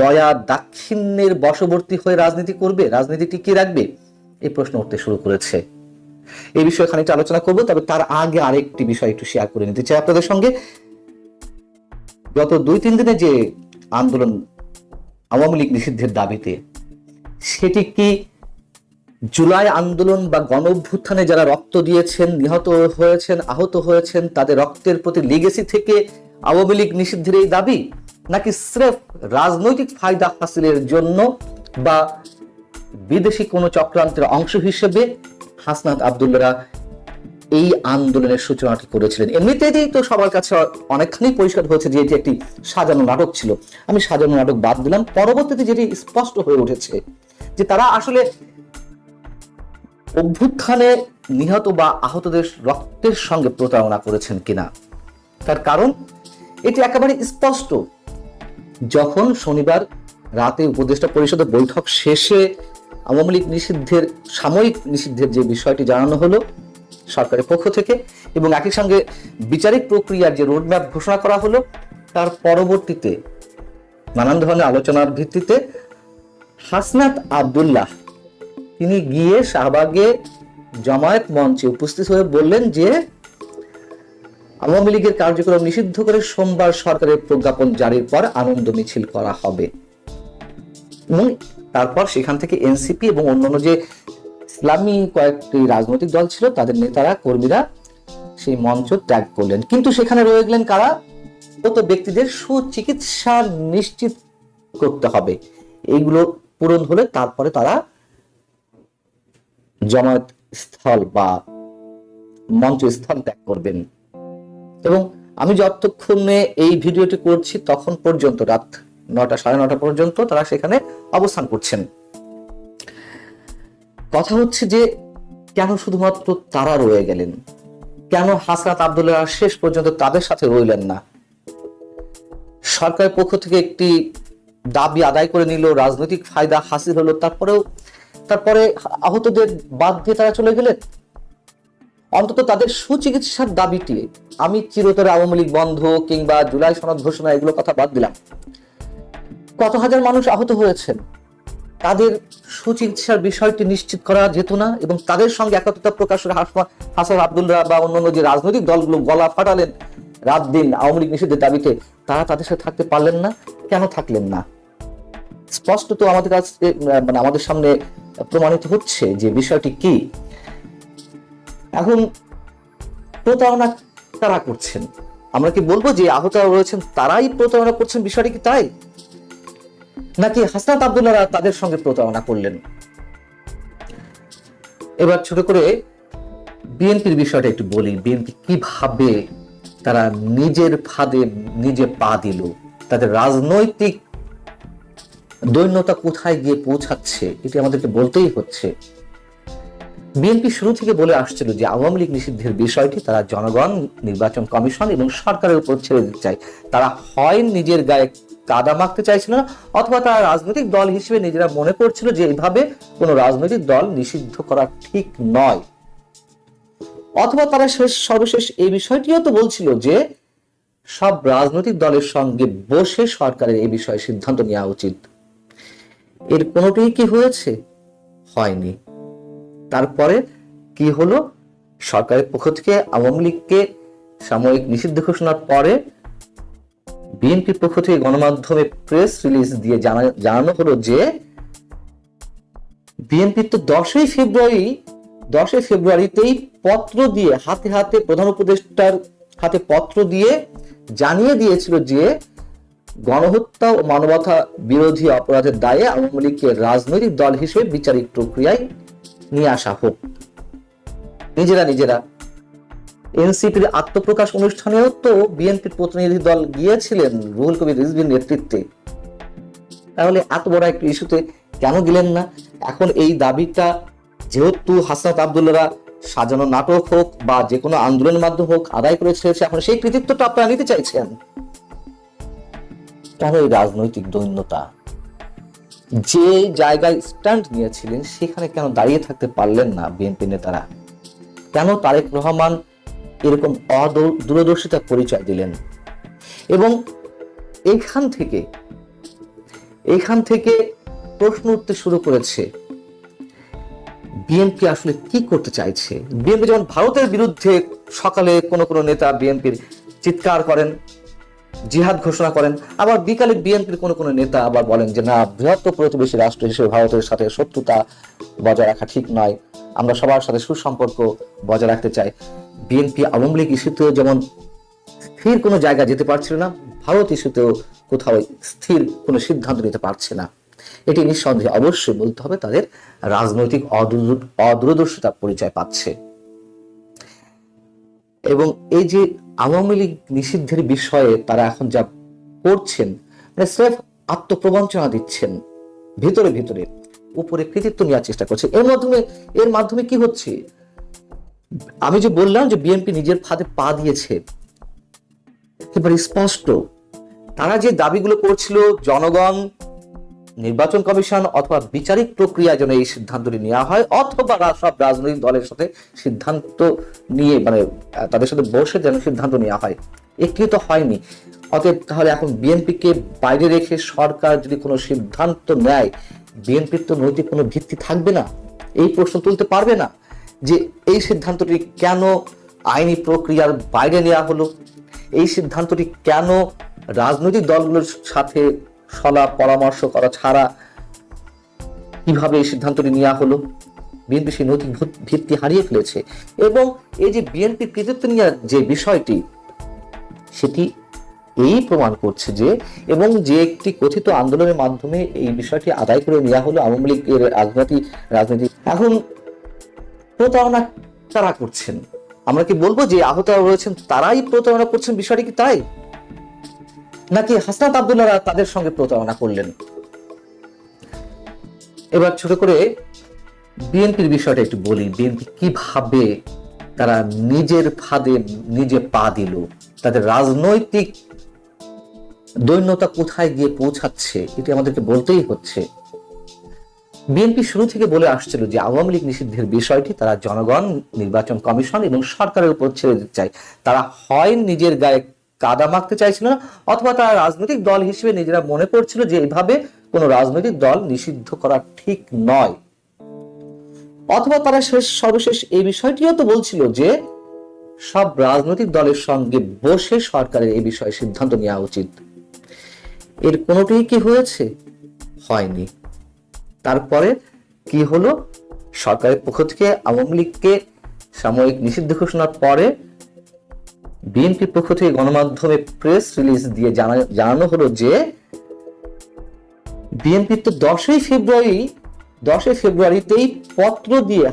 দয়া দাক্ষিণ্যের বশবর্তী হয়ে রাজনীতি করবে? রাজনীতি টিকিয়ে রাখবে? এই প্রশ্ন উঠতে শুরু করেছে। এই বিষয়ে খানিকটা আলোচনা করব, তবে তার আগে আরেকটি বিষয় একটু শেয়ার করে নিতে চাই আপনাদের সঙ্গে। গত দুই তিন দিনে যে আন্দোলন আওয়ামী লীগ নিষিদ্ধের দাবিতে, সেটি কি জুলাই আন্দোলন বা গণ অভ্যুত্থানে যারা রক্ত দিয়েছেন, নিহত হয়েছেন, আহত হয়েছেন, তাদের রক্তের প্রতি লিগেসি থেকে আওয়ামী লীগ নিষিদ্ধের এই দাবি? নাকি স্রেফ রাজনৈতিক ফায়দা হাসিলের জন্য বা বিদেশি কোনো চক্রান্তের অংশ হিসেবে হাসনাত আবদুল্লারা এই আন্দোলনের সূচনাটি করেছিলেন? এমনিতেই তো সবার কাছে অনেকখানি পরিষ্কার হয়েছে যে এটি একটি সাজানো নাটক ছিল। আমি সাজানো নাটক বাদ দিলাম। পরবর্তীতে যেটি স্পষ্ট হয়ে উঠেছে যে তারা আসলে অভ্যুত্থানে নিহত বা আহতদের রক্তের সঙ্গে প্রতারণা করেছেন কিনা। তার কারণ, এটি একেবারে স্পষ্ট যখন শনিবার রাতে উপদেষ্টা পরিষদের বৈঠক শেষে আওয়ামী লীগ নিষিদ্ধের, সাময়িক নিষিদ্ধের যে বিষয়টি জানানো হলো সরকারের পক্ষ থেকে এবং একই সঙ্গে বিচারিক প্রক্রিয়ার যে রোডম্যাপ ঘোষণা করা হলো, তার পরবর্তীতে নানান ধরনের আলোচনার ভিত্তিতে হাসনাত আবদুল্লাহ তিনি গিয়ে শাহবাগে জামায়াত মঞ্চে উপস্থিত হয়ে বললেন যে আওয়ামী লীগের কার্যক্রম নিষিদ্ধ করে সোমবার সরকারের প্রজ্ঞাপন জারির পর আনন্দ মিছিল করা হবে। এবং তারপর সেখান থেকে এনসিপি এবং অন্যান্য যে ইসলামী কয়েকটি রাজনৈতিক দল ছিল, তাদের নেতারা, কর্মীরা সেই মঞ্চ ত্যাগ করলেন। কিন্তু সেখানে রয়ে গেলেন কারা? কত ব্যক্তিদের সুচিকিৎসা নিশ্চিত করতে হবে। এইগুলো পূরণ হলে তারপরে তারা জমায়েত স্থল বা মঞ্চ স্থান ত্যাগ করবেন। এবং আমি যতক্ষণে এই ভিডিওটি করছি তখন পর্যন্ত, রাত নটা, সাড়ে নটা পর্যন্ত তারা সেখানে অবস্থান করছেন। কথা হচ্ছে যে, কেন শুধুমাত্র তারা রয়ে গেলেন? কেন হাসরাত আবদুল্লাহ শেষ পর্যন্ত তাদের সাথে রইলেন না? সরকারের পক্ষ থেকে একটি দাবি আদায় করে নিল, রাজনৈতিক ফায়দা হাসিল হলো, তারপরেও, তারপরে আহতদের বাদ দিয়ে তারা চলে গেলেন? অন্তত তাদের সুচিকিৎসার দাবিটি আমি চিরতরে আওয়ামী লীগ বন্ধ কিংবা জুলাই সনদ ঘোষণা এগুলো কথা বাদ দিলাম। কত হাজার মানুষ আহত হয়েছেন? তাদের সুচিকিৎসার বিষয়টি নিশ্চিত করা যেত না এবং তাদের সঙ্গে একত্রতা প্রকাশের হাসান আবদুল্লাহ বা অন্যান্য যে রাজনৈতিক দলগুলো গলা ফাটালেন রাত দিন আওয়ামী লীগ নিষিদ্ধের দাবিতে, তারা তাদের সাথে থাকতে পারলেন না? কেন থাকলেন না? স্পষ্ট তো আমাদের কাছে মানে আমাদের সামনে প্রমাণিত হচ্ছে যে বিষয়টি কি? এখন প্রতারণা তারা করছেন। আমরা কি বলব যে আহত রয়েছেন, তারাই প্রতারণা করছেন? বিষয়টি কি তাই? নাকি হাসনাত আবদুল্লাহ তাদের সঙ্গে প্রতারণা করলেন? এবার ছোট করে বিএনপির বিষয়টা একটু বলি। বিএনপি কীভাবে তারা নিজের ফাঁদে নিজে পা দিল? তাদের রাজনৈতিক দৈন্যতা কোথায় গিয়ে পৌঁছাচ্ছে? এটি আমাদেরকে বলতেই হচ্ছে। বিএনপি শুরু থেকে বলে আসছিল যে আওয়ামী লীগ নিষিদ্ধের বিষয়টি তারা জনগণ, নির্বাচন কমিশন এবং সরকারের উপর ছেড়ে দিতে চায়। তারা হয় নিজের গায়ে কাদা মাখতে চাইছিল না অথবা তারা রাজনৈতিক দল হিসেবে নিজেরা মনে করছিল যে এইভাবে কোনো রাজনৈতিক দল নিষিদ্ধ করা ঠিক নয়। অথবা তারা শেষ সর্বশেষ এই বিষয়টিও তো বলছিল যে সব রাজনৈতিক দলের সঙ্গে বসে সরকারের এই বিষয়ে সিদ্ধান্ত নেওয়া উচিত। এর কোনোটাই কি হয়েছে? হয়নি। তারপরে কি হলো? সরকারের পক্ষ থেকে আওয়ামী লীগকে সাময়িক নিষিদ্ধ ঘোষণার পরে বিএনপির পক্ষ থেকে গণমাধ্যমে প্রেস রিলিজ দিয়ে জানানো হলো যে বিএনপি তো দশই ফেব্রুয়ারি, দশই ফেব্রুয়ারিতেই পত্র দিয়ে হাতে হাতে প্রধান উপদেষ্টার হাতে পত্র দিয়ে জানিয়ে দিয়েছিল যে গণহত্যা ও মানবতা বিরোধী অপরাধের দায়ে আওয়ামী লীগকে রাজনৈতিক দল হিসেবে বিচারিক প্রক্রিয়ায় নিয়ে আসা হোক। নিজেরা নিজেরা। এনসিপির আত্মপ্রকাশ অনুষ্ঠানেও তো বিএনপির প্রতিনিধি দল গিয়েছিলেন রুহুল কবির রিজভির নেতৃত্বে। তাহলে এত বড় একটা ইস্যুতে কেন গেলেন না? এখন এই দাবিটা যেহেতু হাসনাত আবদুল্লারা সাজানো নাটক হোক বা যে কোনো আন্দোলনের মাধ্যমে হোক আদায় করে ছেড়েছে এখন সেই কৃতিত্বটা আপনারা নিতে চাইছেন। কেন এই রাজনৈতিক দৈন্যতা? যে জায়গায় স্ট্যান্ড নিয়েছিলেন, সেখানে কেন দাঁড়িয়ে থাকতে পারলেন না বিএনপি নেতারা? কেন তারেক রহমান এরকম অদূরদর্শিতা পরিচয় দিলেন? এবং এখান থেকে এইখান থেকে প্রশ্ন উঠতে শুরু করেছে, বিএনপি আসলে কি করতে চাইছে? বিএনপি যেমন ভারতের বিরুদ্ধে সকালে কোনো কোনো নেতা বিএনপির চিৎকার করেন জিহাদ ঘোষণা করেন। আবার বিকালে বিএনপির কোনো কোনো নেতা আবার বলেন যে, না, বৃহত্তর প্রতিবেশী রাষ্ট্র হিসেবে ভারতের সাথে শত্রুতা বজায় রাখা ঠিক নয়। আমরা সবার সাথে সুসম্পর্ক বজায় রাখতে চাই। বিএনপি আওয়ামী লীগ ইস্যুতেও যেমন স্থির কোনো জায়গা যেতে পারছিল না, ভারত ইস্যুতেও কোথাও স্থির কোনো সিদ্ধান্ত নিতে পারছে না। এটি নিঃসন্দেহে অবশ্যই বলতে হবে, তাদের রাজনৈতিক অদূর- অদূরদর্শিতার পরিচয় পাচ্ছে। এবং এই যে আওয়ামী লীগ নিষিদ্ধের বিষয়ে তারা এখন যা করছেন মানে স্রেফ আত্মপ্রবঞ্চনা দিচ্ছেন, ভিতরে ভিতরে, উপরে কৃতিত্ব নেওয়ার চেষ্টা করছে। এর মাধ্যমে এর মাধ্যমে কি হচ্ছে? আমি যে বললাম যে বিএনপি নিজের ফাঁদে পা দিয়েছে, একেবারে স্পষ্ট। তারা যে দাবিগুলো করছিল, জনগণ নির্বাচন কমিশন অথবা বিচারিক প্রক্রিয়া যেন এই সিদ্ধান্তটি নেওয়া হয়, অথবা সব রাজনৈতিক দলের সাথে সিদ্ধান্ত নিয়ে মানে তাদের সাথে বসে যেন সিদ্ধান্ত নেওয়া হয়। একটি তো হয়নি। অতএব তাহলে এখন বিএনপিকে বাইরে রেখে সরকার যদি কোনো সিদ্ধান্ত নেয়, বিএনপির তো নৈতিক কোনো ভিত্তি থাকবে না। এই প্রশ্ন তুলতে পারবে না যে এই সিদ্ধান্তটি কেন আইনি প্রক্রিয়ার বাইরে নেওয়া হলো? এই সিদ্ধান্তটি কেন রাজনৈতিক দলগুলোর সাথে সলা পরামর্শ করা ছাড়া কীভাবে এই সিদ্ধান্তটি নেওয়া হলো? বিএনপি সেই নৈতিক ভিত্তি হারিয়ে ফেলেছে। এবং এই যে বিএনপির কৃতিত্ব নেওয়ার যে বিষয়টি, সেটি এই প্রমাণ করছে যে, এবং যে একটি কথিত আন্দোলনের মাধ্যমে এই বিষয়টি আদায় করে নেওয়া হলো আওয়ামী লীগের রাজনীতি রাজনীতি। এখন প্রতারণা তারা করছেন। আমরা কি বলব যে আহত রয়েছেন, তারাই প্রতারণা করছেন? বিষয়টি কি তাই? নাকি হাসনাত আবদুল্লাহ তাদের সঙ্গে প্রতারণা করলেন? এবার ছোট করে বিএনপির বিষয়টা একটু বলি। বিএনপি কীভাবে তারা নিজের ফাঁদে নিজে পা দিল? তাদের রাজনৈতিক দৈন্যতা কোথায় গিয়ে পৌঁছাচ্ছে, এটি আমাদেরকে বলতেই হচ্ছে। বিএনপি শুরু থেকে বলে আসছিল যে আওয়ামী লীগ নিষিদ্ধের বিষয়টি তারা জনগণ, নির্বাচন কমিশন এবং সরকারের উপর ছেড়ে দিতে চায়। তারা হয় নিজের গায়ে কাদা মাখতে চাইছিল না, অথবা তারা রাজনৈতিক দল হিসেবে নিজেরা মনে করছিল যে এইভাবে কোনো রাজনৈতিক দল নিষিদ্ধ করা ঠিক নয়। অথবা তারা শেষ সর্বশেষ এই বিষয়টিও তো বলছিল যে সব রাজনৈতিক দলের সঙ্গে বসে সরকারের এই বিষয়ে সিদ্ধান্ত নেওয়া উচিত। এর কোনোটিই কি হয়েছে? হয়নি। তারপরে কি হলো? সরকারের পক্ষ থেকে আওয়ামী লীগকে সাময়িক নিষিদ্ধ ঘোষণার পরে বিএনপির পক্ষ থেকে গণমাধ্যমে প্রেস রিলিজ দিয়ে জানা- জানানো হলো যে বিএনপির তো দশই ফেব্রুয়ারি দশই ফেব্রুয়ারিতেই পত্র দিয়ে